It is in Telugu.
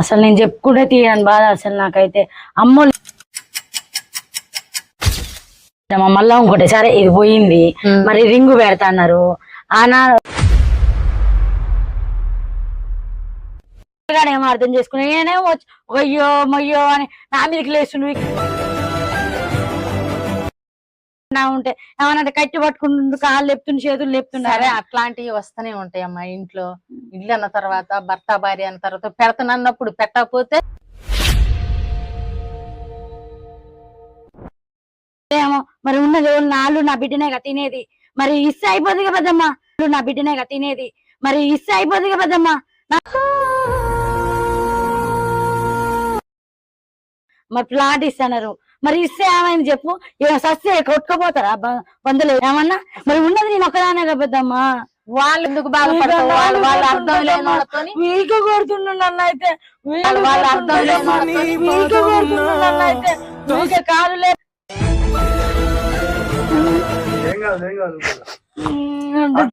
అసలు నేను చెప్పుకుంటే తీయని బాధ అసలు నాకైతే. అమ్మో మళ్ళా ఇంకోటి సరే ఇది పోయింది. మరి రింగు పెడతాన్నారు ఆనా ఏమో అర్థం చేసుకుని నేనేమో అయ్యో మయ్యో అని నా మీదకి లేస్తుండు నా ఉంటే ఏమన్నా కట్టి పట్టుకుంటుండు కాళ్ళు లేపుతుండు చేతులు సరే లేపుతున్నారు అట్లాంటివి వస్తూనే ఉంటాయి అమ్మా ఇంట్లో. ఇల్లు అన్న తర్వాత భర్త భార్య అన్న తర్వాత పెడతానన్నప్పుడు పెట్టకపోతే? ఏమో మరి ఉన్నది నాళ్ళు నా బిడ్డనేగా తినేది. మరి ఇస్తే అయిపోతుంది కదా పెద్దమ్మ? నా బిడ్డనేగా తినేది. మరి ఇస్తే అయిపోతుంది కదా పెద్దమ్మ? మరి ప్లాట్ ఇస్తున్నారు. మరి ఇస్తే ఏమైంది చెప్పు? ఇక సస్తే కొట్టుకోపోతారా? బంధువులు ఏమన్నా? మరి ఉన్నది నేను ఒక్కదానే కదా పెద్దమ్మ. వాళ్ళు ఎందుకు బాధపడతారు? వాళ్ళు వాళ్ళు అర్థం లేని వాళ్ళతోని వీక కొడుతుండు నన్ను అయితే. వాళ్ళు వాళ్ళు అర్థం లేని కాదు లే ఏం కాదు ఏం కాదు. ఉమ్,